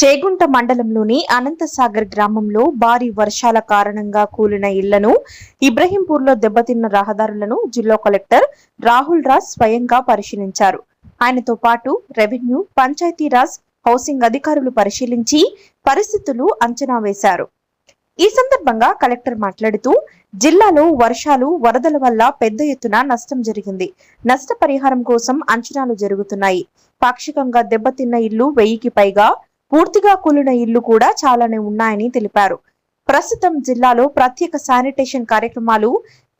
చేగుంట మండలంలోని అనంతసాగర్ గ్రామంలో భారీ వర్షాల కారణంగా కూలిన ఇళ్ళను ఇబ్రహీంపూర్లో దెబ్బతిన్న రహదారులను జిల్లా కలెక్టర్ రాహుల్ రాజ్ స్వయంగా పరిశీలించారు. ఆయనతో పాటు రెవెన్యూ పంచాయతీరాజ్ హౌసింగ్ అధికారులు పరిశీలించి పరిస్థితులు అంచనా వేశారు. ఈ సందర్భంగా కలెక్టర్ మాట్లాడుతూ జిల్లాలో వర్షాలు వరదల వల్ల పెద్ద ఎత్తున నష్టం జరిగింది. నష్టపరిహారం కోసం అంచనాలు జరుగుతున్నాయి. పాక్షికంగా దెబ్బతిన్న ఇల్లు వెయ్యికి పైగా పూర్తిగా కూలిన ఇల్లు కూడా చాలానే ఉన్నాయని తెలిపారు. ప్రస్తుతం జిల్లాలో ప్రత్యేక శానిటేషన్ కార్యక్రమాలు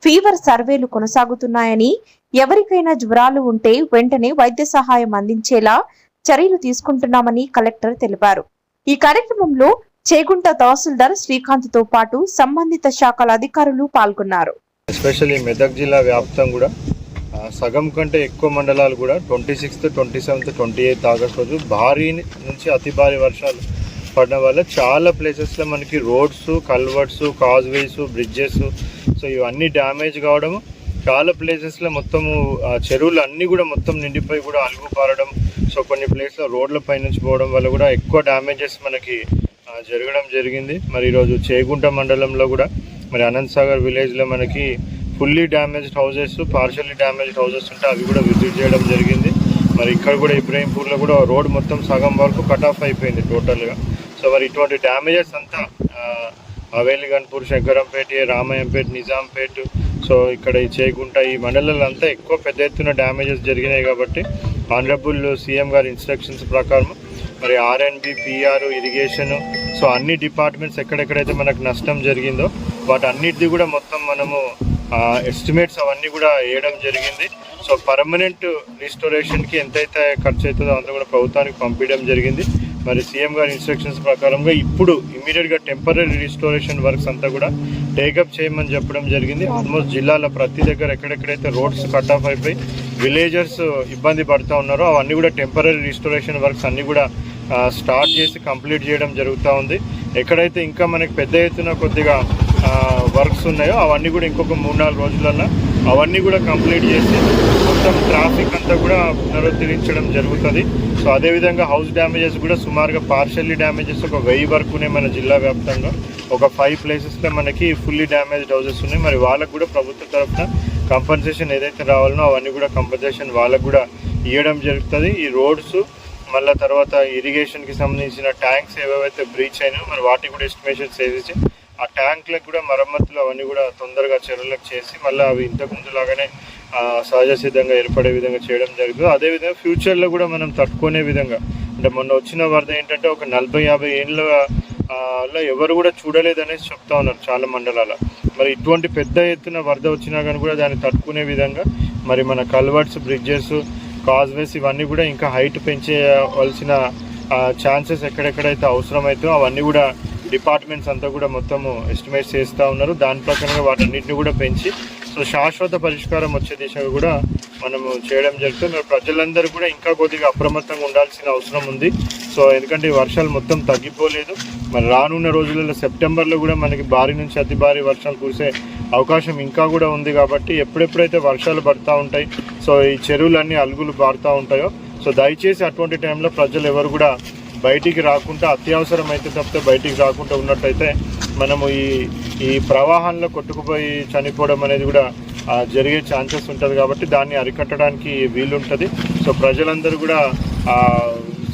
ఫీవర్ సర్వేలు కొనసాగుతున్నాయని ఎవరికైనా జ్వరాలు ఉంటే వెంటనే వైద్య సహాయం అందించేలా చర్యలు తీసుకుంటున్నామని కలెక్టర్ తెలిపారు. ఈ కార్యక్రమంలో చేగుంట తహసీల్దార్ శ్రీకాంత్తో పాటు సంబంధిత శాఖల అధికారులు పాల్గొన్నారు. ఎస్పెషల్లీ మెదక్ జిల్లా వ్యాప్తం కూడా సగం కంటే ఎక్కువ మండలాలు కూడా twenty sixth twenty seventh twenty eighth August రోజు భారీ నుంచి అతి భారీ వర్షాలు పడడం వల్ల చాలా ప్లేసెస్లో మనకి roads culverts causeways bridges so ఇవన్నీ డ్యామేజ్ కావడం చాలా ప్లేసెస్లో మొత్తము ఆ, చెరువులు అన్నీ కూడా మొత్తం నిండిపోయి కూడా అలుగు పారడం సో కొన్ని ప్లేస్లో రోడ్ల పై నుంచి పోవడం వల్ల కూడా ఎక్కువ డ్యామేజెస్ మనకి జరగడం జరిగింది. మరి ఈరోజు చేగుంట మండలంలో కూడా మరి అనంత్ సాగర్ విలేజ్లో మనకి fully damaged houses partially damaged houses ఉంటే అవి కూడా విజిట్ చేయడం జరిగింది. మరి ఇక్కడ కూడా ఇబ్రాహీంపూర్లో కూడా రోడ్ మొత్తం సగం వరకు కట్ ఆఫ్ అయిపోయింది టోటల్గా సో మరి ఇటువంటి డ్యామేజెస్ అంతా అవేలిగన్పూర్ శంకరంపేట రామాయంపేట నిజాంపేట సో ఇక్కడ ఈ చేగుంట ఈ మండలాలంతా ఎక్కువ పెద్ద ఎత్తున డ్యామేజెస్ జరిగినాయి కాబట్టి ఆనరబుల్ సీఎం గారి ఇన్స్ట్రక్షన్స్ ప్రకారం మరి R and B PR irrigation so అన్ని డిపార్ట్మెంట్స్ ఎక్కడెక్కడైతే మనకు నష్టం జరిగిందో వాటన్నిటిది కూడా మొత్తం మనము ఎస్టిమేట్స్ అవన్నీ కూడా వేయడం జరిగింది. సో పర్మనెంట్ రీస్టోరేషన్కి ఎంతైతే ఖర్చు అవుతుందో అంతా కూడా ప్రభుత్వానికి పంపించడం జరిగింది. మరి సీఎం గారి ఇన్స్ట్రక్షన్స్ ప్రకారంగా ఇప్పుడు ఇమీడియట్గా టెంపరీ రీస్టోరేషన్ వర్క్స్ అంతా కూడా టేకప్ చేయమని చెప్పడం జరిగింది. ఆల్మోస్ట్ జిల్లాలో ప్రతి దగ్గర ఎక్కడెక్కడైతే రోడ్స్ కట్ ఆఫ్ అయిపోయి విలేజర్స్ ఇబ్బంది పడుతూ ఉన్నారో అవన్నీ కూడా టెంపరీ రీస్టోరేషన్ వర్క్స్ అన్నీ కూడా స్టార్ట్ చేసి కంప్లీట్ చేయడం జరుగుతూ ఉంది. ఎక్కడైతే ఇంకా మనకి పెద్ద ఎత్తున కొద్దిగా వర్క్స్ ఉన్నాయో అవన్నీ కూడా ఇంకొక మూడు నాలుగు రోజులలో అవన్నీ కూడా కంప్లీట్ చేసి మొత్తం ట్రాఫిక్ అంతా కూడా పునరుద్ధరించడం జరుగుతుంది. సో అదేవిధంగా హౌస్ డ్యామేజెస్ కూడా సుమారుగా పార్షల్లీ డ్యామేజెస్ ఒక వెయ్యి వరకు ఉన్నాయి మన జిల్లా వ్యాప్తంగా. ఒక ఫైవ్ ప్లేసెస్లో మనకి ఫుల్లీ డ్యామేజ్డ్ హౌసెస్ ఉన్నాయి. మరి వాళ్ళకు కూడా ప్రభుత్వ తరఫున కంపన్సేషన్ ఏదైతే రావాలనో అవన్నీ కూడా కంపన్సేషన్ వాళ్ళకు కూడా ఇవ్వడం జరుగుతుంది. ఈ రోడ్స్ మళ్ళీ తర్వాత ఇరిగేషన్కి సంబంధించిన ట్యాంక్స్ ఏవేవైతే బ్రీచ్ అయినాయో మరి వాటికి కూడా ఎస్టిమేషన్స్ వేసేసి ఆ ట్యాంక్లకు కూడా మరమ్మతులు అవన్నీ కూడా తొందరగా చెరువులకు చేసి మళ్ళీ అవి ఇంతకు ముందు లాగానే సహజ సిద్ధంగా ఏర్పడే విధంగా చేయడం జరుగుతుంది అదేవిధంగా ఫ్యూచర్లో కూడా మనం తట్టుకునే విధంగా అంటే మొన్న వచ్చిన వరద ఏంటంటే ఒక నలభై యాభై ఏళ్ళ లో ఎవరు కూడా చూడలేదనేసి చెప్తా ఉన్నారు చాలా మండలాల. మరి ఇటువంటి పెద్ద ఎత్తున వరద వచ్చినా కానీ కూడా దాన్ని తట్టుకునే విధంగా మరి మన కల్వర్ట్స్ బ్రిడ్జెస్ కాజ్వేస్ ఇవన్నీ కూడా ఇంకా హైట్ పెంచేవలసిన ఛాన్సెస్ ఎక్కడెక్కడైతే అవసరమైతే అవన్నీ కూడా డిపార్ట్మెంట్స్ అంతా కూడా మొత్తము ఎస్టిమేట్ చేస్తూ ఉన్నారు. దాని ప్రకారంగా వాటన్నిటిని కూడా పెంచి సో శాశ్వత పరిష్కారం వచ్చే దిశగా కూడా మనము చేయడం జరుగుతుంది. ప్రజలందరూ కూడా ఇంకా కొద్దిగా అప్రమత్తంగా ఉండాల్సిన అవసరం ఉంది. సో ఎందుకంటే ఈ వర్షాలు మొత్తం తగ్గిపోలేదు. మరి రానున్న రోజులలో సెప్టెంబర్లో కూడా మనకి భారీ నుంచి అతి భారీ వర్షాలు కురిసే అవకాశం ఇంకా కూడా ఉంది కాబట్టి ఎప్పుడెప్పుడైతే వర్షాలు పడుతూ ఉంటాయి సో ఈ చెరువులన్నీ అలుగులు పారుతూ ఉంటాయో సో దయచేసి అటువంటి టైంలో ప్రజలు ఎవరు కూడా బయటికి రాకుండా అత్యవసరమైతే తప్పితే బయటికి రాకుండా ఉన్నట్టయితే మనము ఈ ఈ ప్రవాహంలో కొట్టుకుపోయి చనిపోవడం అనేది కూడా జరిగే ఛాన్సెస్ ఉంటుంది కాబట్టి దాన్ని అరికట్టడానికి వీలుంటుంది. సో ప్రజలందరూ కూడా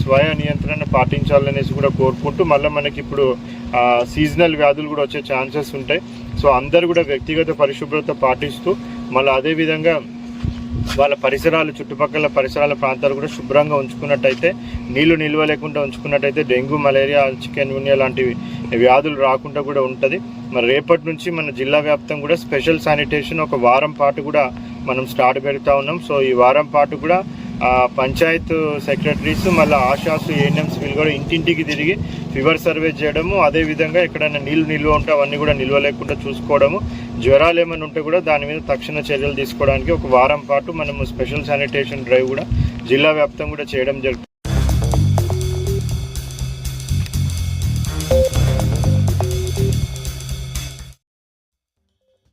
స్వయ నియంత్రణ పాటించాలనేసి కూడా కోరుకుంటూ మళ్ళీ మనకి ఇప్పుడు సీజనల్ వ్యాధులు కూడా వచ్చే ఛాన్సెస్ ఉంటాయి. సో అందరు కూడా వ్యక్తిగత పరిశుభ్రత పాటిస్తూ మళ్ళీ అదేవిధంగా వాళ్ళ పరిసరాలు చుట్టుపక్కల పరిసరాల ప్రాంతాలు కూడా శుభ్రంగా ఉంచుకున్నట్టయితే నీళ్ళు నిల్వ లేకుండా ఉంచుకున్నట్టయితే డెంగ్యూ మలేరియా చికెన్ గున్యా లాంటివి వ్యాధులు రాకుండా కూడా ఉంటుంది. మరి రేపటి నుంచి మన జిల్లా వ్యాప్తం కూడా స్పెషల్ శానిటేషన్ ఒక వారం పాటు కూడా మనం స్టార్ట్ పెడతా ఉన్నాం. సో ఈ వారం పాటు కూడా పంచాయత్ సెక్రటరీస్ మళ్ళీ ఆశాస్ ఏఎన్ఎంస్ వీళ్ళు కూడా ఇంటింటికి తిరిగి ఫీవర్ సర్వే చేయడము అదేవిధంగా ఎక్కడైనా నీళ్ళు నిల్వ ఉంటే అవన్నీ కూడా నిల్వ లేకుండా చూసుకోవడము జ్వరాలు ఏమైనా ఉంటే కూడా దాని మీద తక్షణ చర్యలు తీసుకోవడానికి ఒక వారం పాటు మనము స్పెషల్ శానిటేషన్ డ్రైవ్ కూడా జిల్లా వ్యాప్తం కూడా చేయడం జరుగుతుంది.